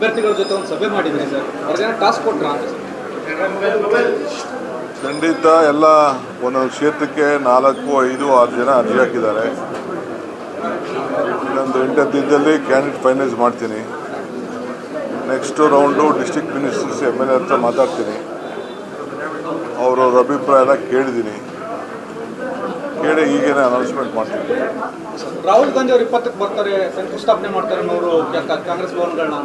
ಅಭ್ಯರ್ಥಿಗಳ ಜೊತೆ ಒಂದು ಸಭೆ ಮಾಡಿದ್ರಿ ಸರ್. ಅವ್ರಿಗೇನೋ ಟಾಸ್ಕ್ ಕೊಟ್ರಾ ಅಂತ ಖಂಡಿತ ಎಲ್ಲ ಒಂದೊಂದು ಕ್ಷೇತ್ರಕ್ಕೆ ನಾಲ್ಕು ಐದು ಆರು ಜನ ಅರ್ಜಿ ಹಾಕಿದ್ದಾರೆ. ಇನ್ನೊಂದು ಎಂಟು ದಿನದಲ್ಲಿ ಕ್ಯಾಂಡಿಡೇಟ್ ಫೈನಲೈಸ್ ಮಾಡ್ತೀನಿ. Next round district ministers M L A ಹತ್ರ ಮಾತಾಡ್ತೀನಿ. ಅವ್ರವ್ರ ಎಲ್ಲ ಕೇಳಿದ್ದೀನಿ. ಕೇಳಿ ಈಗೇನೆ ಅನೌನ್ಸ್ಮೆಂಟ್ ಮಾಡ್ತೀನಿ. ರಾಹುಲ್ ಗಾಂಧಿ ಅವರು ಇಪ್ಪತ್ತಕ್ಕೆ ಬರ್ತಾರೆ ಶಂಕುಸ್ಥಾಪನೆ ಮಾಡ್ತಾರೆ ಅನ್ನೋರು ಕಾಂಗ್ರೆಸ್ ಭವನಗಳನ್ನ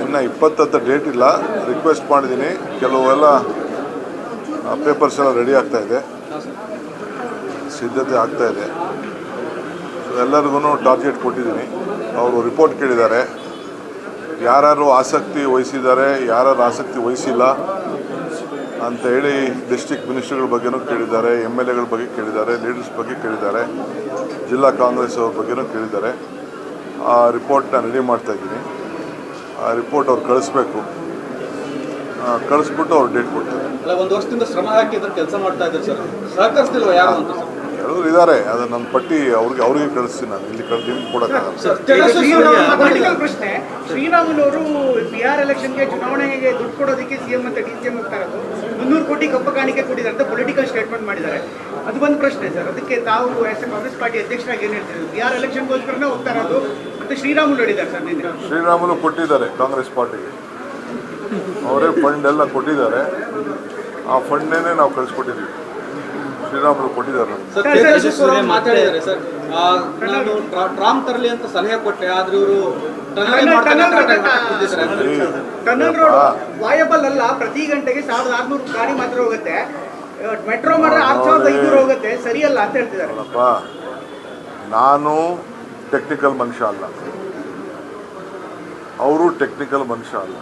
ಇನ್ನು ಇಪ್ಪತ್ತಂತ ಡೇಟ್ ಇಲ್ಲ. ರಿಕ್ವೆಸ್ಟ್ ಮಾಡಿದ್ದೀನಿ ಕೆಲವೆಲ್ಲ ಪೇಪರ್ಸ್ ಎಲ್ಲ ರೆಡಿ ಆಗ್ತಾ ಇದೆ. ಸಿದ್ಧತೆ ಆಗ್ತಾ ಇದೆ. ಎಲ್ಲರಿಗೂ ಟಾರ್ಗೆಟ್ ಕೊಟ್ಟಿದ್ದೀನಿ ಅವರು ರಿಪೋರ್ಟ್ ಕೇಳಿದ್ದಾರೆ. ಯಾರ್ಯಾರು ಆಸಕ್ತಿ ವಹಿಸಿದ್ದಾರೆ, ಯಾರ್ಯಾರು ಆಸಕ್ತಿ ವಹಿಸಿಲ್ಲ ಅಂತ ಹೇಳಿ ಡಿಸ್ಟಿಕ್ ಮಿನಿಸ್ಟರ್ಗಳ ಬಗ್ಗೆನೂ ಕೇಳಿದ್ದಾರೆ ಎಂ ಎಲ್ ಎಗಳ ಬಗ್ಗೆ ಕೇಳಿದ್ದಾರೆ ಲೀಡರ್ಸ್ ಬಗ್ಗೆ ಕೇಳಿದ್ದಾರೆ, ಜಿಲ್ಲಾ ಕಾಂಗ್ರೆಸ್ ಅವ್ರ ಬಗ್ಗೆನೂ ಕೇಳಿದ್ದಾರೆ. ಆ ರಿಪೋರ್ಟ್ನ ರೆಡಿ ಮಾಡ್ತಾ ಇದ್ದೀನಿ. ಆ ರಿಪೋರ್ಟ್ ಅವ್ರು ಕಳಿಸ್ಬೇಕು. ಕಳಿಸ್ಬಿಟ್ಟು ಅವ್ರು ಡೇಟ್ ಕೊಡ್ತಾರೆ. ಒಂದು ವರ್ಷದಿಂದ ಶ್ರಮ ಹಾಕಿ ಕೆಲಸ ಮಾಡ್ತಾ ಇದ್ದಾರೆ ಸರ್. ಸಹಕರಿಸ್ತಿಲ್ವ ಯಾರು ಅಂತ ಎಲ್ಲರೂ ಇದ್ದಾರೆ. ಅದು ನನ್ನ ಪಟ್ಟಿ ಅವ್ರಿಗೆ ಅವ್ರಿಗೆ ಕಳಿಸ್ತೀನಿ ನಾನು. ಇಲ್ಲಿ ಕಳ್ದು ನಿಮ್ಗೆ ಕೊಡೋಕ್ಕಾಗಲ್ಲ ಪ್ರಶ್ನೆ. ಶ್ರೀರಾಮುಲವರು ಬಿಹಾರ್ ಎಲೆಕ್ಷನ್ಗೆ ಚುನಾವಣೆಗೆ ದುಡ್ಡು ಕೊಡೋದಕ್ಕೆ ಸಿಎಂ ಅಂತ ಡಿ ಸಿ ಎಂ ಹೋಗ್ತಾ ಇರೋದು. ಮುನ್ನೂರು ಕೋಟಿ ಕಪ್ಪ ಕಾಣಿಕೆ ಕೊಟ್ಟಿದ್ದಾರೆ ಅಂತ ಪೊಲಿಟಿಕಲ್ ಸ್ಟೇಟ್ಮೆಂಟ್ ಮಾಡಿದ್ದಾರೆ. ಅದು ಒಂದು ಪ್ರಶ್ನೆ ಸರ್. ಅದಕ್ಕೆ ತಾವು ಎಸ್ ಕಾಂಗ್ರೆಸ್ ಪಾರ್ಟಿ ಅಧ್ಯಕ್ಷರಾಗಿ ಏನು ಹೇಳ್ತೀರಿ? ಬಿಹಾರ್ ಎಲೆಕ್ಷನ್ಗೋಸ್ಕರನೇ ಹೋಗ್ತಾ ಇರೋದು ಮತ್ತೆ ಶ್ರೀರಾಮುಲು ಹೇಳಿದ್ದಾರೆ ಸರ್ ನಿನ್ನೆ. ಶ್ರೀರಾಮುಲು ಕೊಟ್ಟಿದ್ದಾರೆ ಕಾಂಗ್ರೆಸ್ ಪಾರ್ಟಿಗೆ. ಅವರೇ ಫಂಡ್ ಎಲ್ಲ ಕೊಟ್ಟಿದ್ದಾರೆ. ಆ ಫಂಡೇನೆ ನಾವು ಕಳಿಸ್ಕೊಟ್ಟಿದ್ದೀವಿ. ಶ್ರೀರಾಮುಲು ಕೊಟ್ಟಿದ್ದಾರೆ. ಮಾತಾಡಿದ್ದಾರೆ ಸರ್. ನಾನು ಟ್ರಾಮ್ ತರಲಿ ಅಂತ ಸಲಹೆ ಕೊಟ್ಟೆ ಆದ್ರೆ ಇವರು ಟನಲ್ ರೋಡ್ ವಾಯಬಲ್ ಅಲ್ಲ ಪ್ರತಿ ಗಂಟೆಗೆ ಸಾವಿರದ ಆರ್ನೂರು ಗಾಡಿ ಮಾತ್ರ ಹೋಗುತ್ತೆ. ಮೆಟ್ರೋ ಮಾಡಿದ್ರೆ ಆರು ಸಾವಿರದ ಐನೂರು ಹೋಗುತ್ತೆ ಸರಿಯಲ್ಲ ಅಂತ ಹೇಳ್ತಿದ್ದಾರೆ. ನಾನು ಟೆಕ್ನಿಕಲ್ ಮನುಷ್ಯ ಅಲ್ಲ. ಅವರು ಟೆಕ್ನಿಕಲ್ ಮನುಷ್ಯ ಅಲ್ಲ.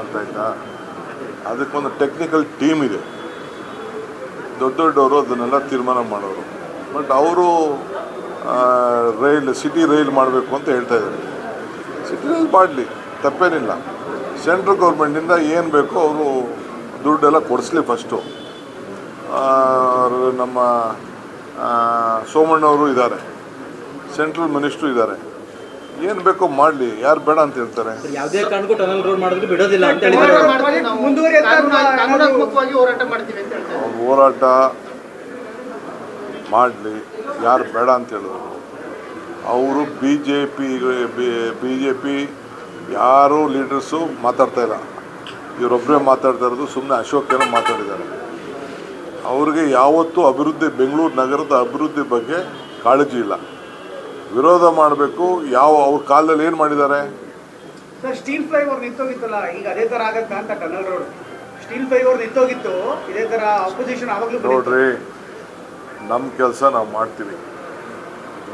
ಅರ್ಥ ಆಯ್ತಾ? ಅದಕ್ಕೊಂದು ಟೆಕ್ನಿಕಲ್ ಟೀಮ್ ಇದೆ. ದೊಡ್ಡ ದೊಡ್ಡವರು ಅದನ್ನೆಲ್ಲ ತೀರ್ಮಾನ ಮಾಡೋರು. ಬಟ್ ಅವರು ರೈಲ್ ಸಿಟಿ ರೈಲ್ ಮಾಡಬೇಕು ಅಂತ ಹೇಳ್ತಾ ಇದ್ದಾರೆ. ಸಿಟಿ ರೈಲ್ ಮಾಡಲಿ, ತಪ್ಪೇನಿಲ್ಲ. ಸೆಂಟ್ರಲ್ ಗೌರ್ಮೆಂಟಿಂದ ಏನು ಬೇಕೋ ಅವರು ದುಡ್ಡೆಲ್ಲ ಕೊಡಿಸ್ಲಿ ಫಸ್ಟು ನಮ್ಮ ಸೋಮಣ್ಣವರು ಇದ್ದಾರೆ. ಸೆಂಟ್ರಲ್ ಮಿನಿಸ್ಟ್ರು ಇದ್ದಾರೆ. ಏನು ಬೇಕೋ ಮಾಡಲಿ ಯಾರು ಬೇಡ ಅಂತ ಹೇಳ್ತಾರೆ. ಯಾವುದೇ ಕಾರಣಕ್ಕೂ ಟನಲ್ ರೋಡ್ ಮಾಡಿದ್ರು ಬಿಡೋದಿಲ್ಲ ಅಂತ ಹೋರಾಟ ಮಾಡಲಿ ಯಾರು ಬೇಡ ಅಂತ ಹೇಳಿದ್ರು. ಅವರು B J P B J P ಯಾರು ಲೀಡರ್ಸು ಮಾತಾಡ್ತಾ ಇಲ್ಲ. ಇವರೊಬ್ಬರೇ ಮಾತಾಡ್ತಾ ಇರೋದು ಸುಮ್ಮನೆ ಅಶೋಕ್ ಏನೋ ಮಾತಾಡಿದ್ದಾರೆ. ಅವ್ರಿಗೆ ಯಾವತ್ತೂ ಅಭಿವೃದ್ಧಿ ಬೆಂಗಳೂರು ನಗರದ ಅಭಿವೃದ್ಧಿ ಬಗ್ಗೆ ಕಾಳಜಿ ಇಲ್ಲ. ವಿರೋಧ ಮಾಡಬೇಕು ಯಾವ ಅವ್ರ ಕಾಲದಲ್ಲಿ ಏನು ಮಾಡಿದ್ದಾರೆ? ಸ್ಟೀಲ್ ಫ್ಲೈಓವರ್ ನಿಂತೋಗಿತ್ತಲ್ಲ ಈಗ ಅದೇ ತರ ಆಗತ್ತಾ ಅಂತ ಟನಲ್ ರೋಡ್. ಸ್ಟೀಲ್ ಫ್ಲೈಓವರ್ ನಿಂತೋಗಿತ್ತು ಇದೇ ತರ ಅಪೋಸಿಷನ್ ಆವಾಗ್ಲೂ ಬಂದಿತ್ತು. ನೋಡ್ರಿ ನಮ್ಮ ಕೆಲಸ ನಾವು ಮಾಡ್ತೀವಿ.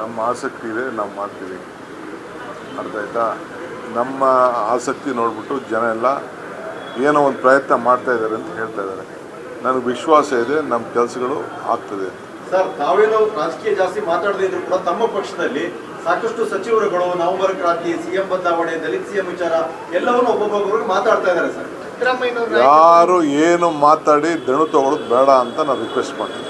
ನಮ್ಮ ಆಸಕ್ತಿ ಇದೆ ನಾವು ಮಾಡ್ತೀವಿ. ಅರ್ಥ ಆಯ್ತಾ? ನಮ್ಮ ಆಸಕ್ತಿ ನೋಡ್ಬಿಟ್ಟು ಜನ ಎಲ್ಲ ಏನೋ ಒಂದು ಪ್ರಯತ್ನ ಮಾಡ್ತಾ ಇದ್ದಾರೆ ಅಂತ ಹೇಳ್ತಾ ಇದ್ದಾರೆ. ನನಗೆ ವಿಶ್ವಾಸ ಇದೆ ನಮ್ಮ ಕೆಲಸಗಳು ಆಗ್ತದೆ ಸರ್ ತಾವೇನೋ ರಾಜಕೀಯ ಜಾಸ್ತಿ ಮಾತಾಡದೇ ಇದ್ರು ಕೂಡ ತಮ್ಮ ಪಕ್ಷದಲ್ಲಿ ಸಾಕಷ್ಟು ಸಚಿವರುಗಳು ನವೆಂಬರ್ ಕ್ರಾಂತಿ ಸಿಎಂ ಬದಲಾವಣೆ ದಲಿತ ಸಿಎಂ ವಿಚಾರ ಎಲ್ಲವನ್ನೂ ಒಬ್ಬೊಬ್ಬರಿಗೆ ಮಾತಾಡ್ತಾ ಇದ್ದಾರೆ ಸರ್. ಯಾರು ಏನು ಮಾತಾಡಿ ದಣು ತಗೊಳ್ಳೋದು ಬೇಡ ಅಂತ ನಾನು ರಿಕ್ವೆಸ್ಟ್ ಮಾಡ್ತೀನಿ